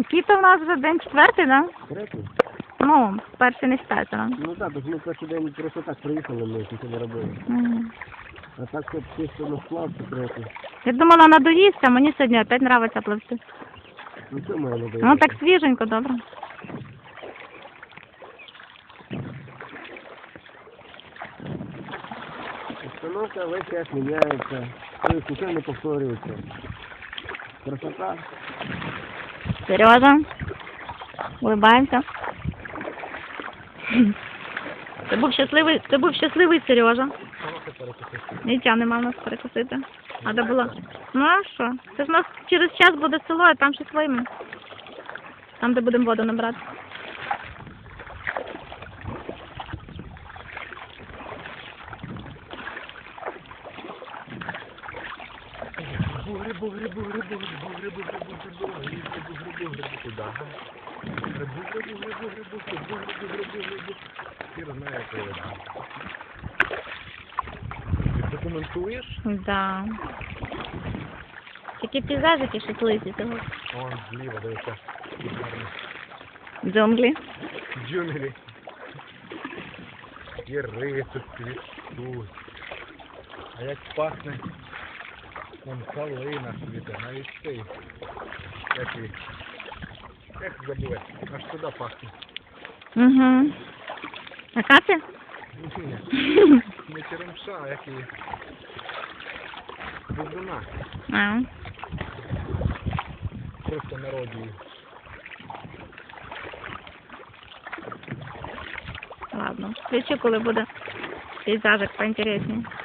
Який то в нас вже день четвертий, да? Третій? Ну, перший не спецера. Ну так, так ми перший день просто так приїхали, ми тільки не робили. Мгм. А так щоб чисто на склад третій. Я думала, надоїсться, мені сьогодні опять нравиться пливти. Ну це моє не Ну так свіженько, добре. Установка весь час міняється, тобто нічого не повторюється. Красота. Сережа, улыбаємося. Це був щасливий, це був щасливий Сережа. Ніття нема в нас перекусити. Треба було. Ну а що? Це ж нас через час буде село, а там щось вийме. Там, де будемо воду набрати. Бугри, бугри, бугри, бугри, бугри, бугри, бугри, бугри, бугри, бугри, куди? Бугри, бугри, бугри, бугри, бугри, бугри, бугри, бугри, бугри. Хір знає, коли. Ти документуєш? Да. Такі пейзажики щасливі цього. Вон зліва, дивися. Джунглі. Джунглі. І риси цвітуть. А як пахне вон калина цвіте, навіть цей. Який. Ех, забув. Аж туди пахне. Угу. А? Ні, не черемша, а який. Бузина. А. Просто народію. Ладно. Включу, коли буде пейзажик поінтересніше.